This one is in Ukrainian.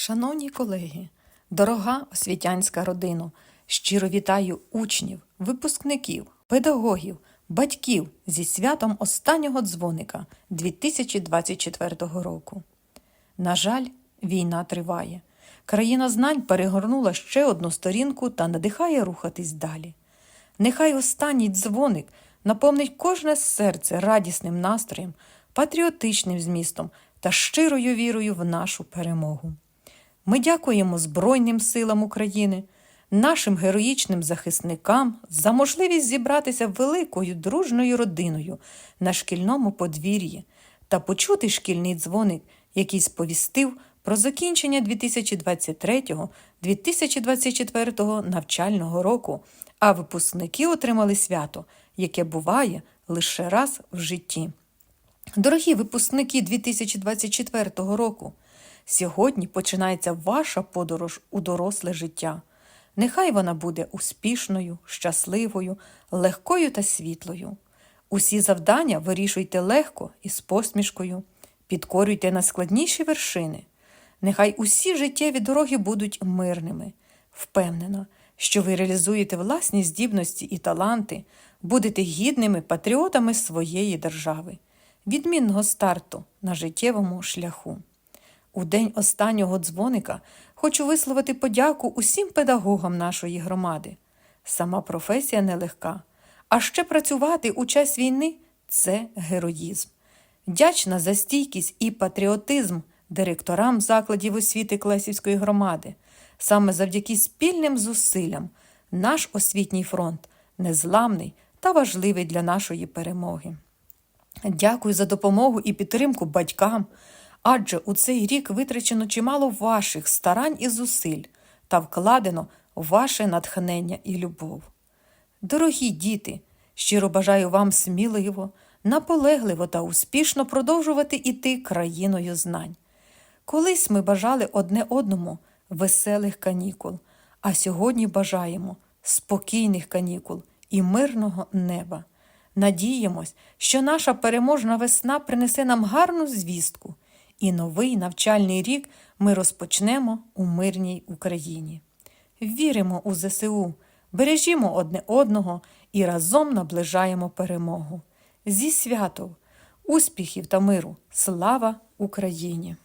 Шановні колеги, дорога освітянська родина, щиро вітаю учнів, випускників, педагогів, батьків зі святом останнього дзвоника 2024 року. На жаль, війна триває. Країна знань перегорнула ще одну сторінку та надихає рухатись далі. Нехай останній дзвоник наповнить кожне серце радісним настроєм, патріотичним змістом та щирою вірою в нашу перемогу. Ми дякуємо Збройним силам України, нашим героїчним захисникам за можливість зібратися великою дружною родиною на шкільному подвір'ї та почути шкільний дзвоник, який сповістив про закінчення 2023-2024 навчального року, а випускники отримали свято, яке буває лише раз в житті. Дорогі випускники 2024 року, сьогодні починається ваша подорож у доросле життя. Нехай вона буде успішною, щасливою, легкою та світлою. Усі завдання вирішуйте легко і з посмішкою, підкорюйте найскладніші вершини. Нехай усі життєві дороги будуть мирними. Впевнена, що ви реалізуєте власні здібності і таланти, будете гідними патріотами своєї держави відмінного старту на життєвому шляху. У день останнього дзвоника хочу висловити подяку усім педагогам нашої громади. Сама професія нелегка, а ще працювати у час війни це героїзм. Вдячна за стійкість і патріотизм директорам закладів освіти Клесівської громади. Саме завдяки спільним зусиллям наш освітній фронт незламний та важливий для нашої перемоги. Дякую за допомогу і підтримку батькам, адже у цей рік витрачено чимало ваших старань і зусиль та вкладено ваше натхнення і любов. Дорогі діти, щиро бажаю вам сміливо, наполегливо та успішно продовжувати іти країною знань. Колись ми бажали одне одному веселих канікул, а сьогодні бажаємо спокійних канікул і мирного неба. Надіємось, що наша переможна весна принесе нам гарну звістку, і новий навчальний рік ми розпочнемо у мирній Україні. Віримо у ЗСУ, бережімо одне одного і разом наближаємо перемогу. Зі святом, успіхів та миру! Слава Україні!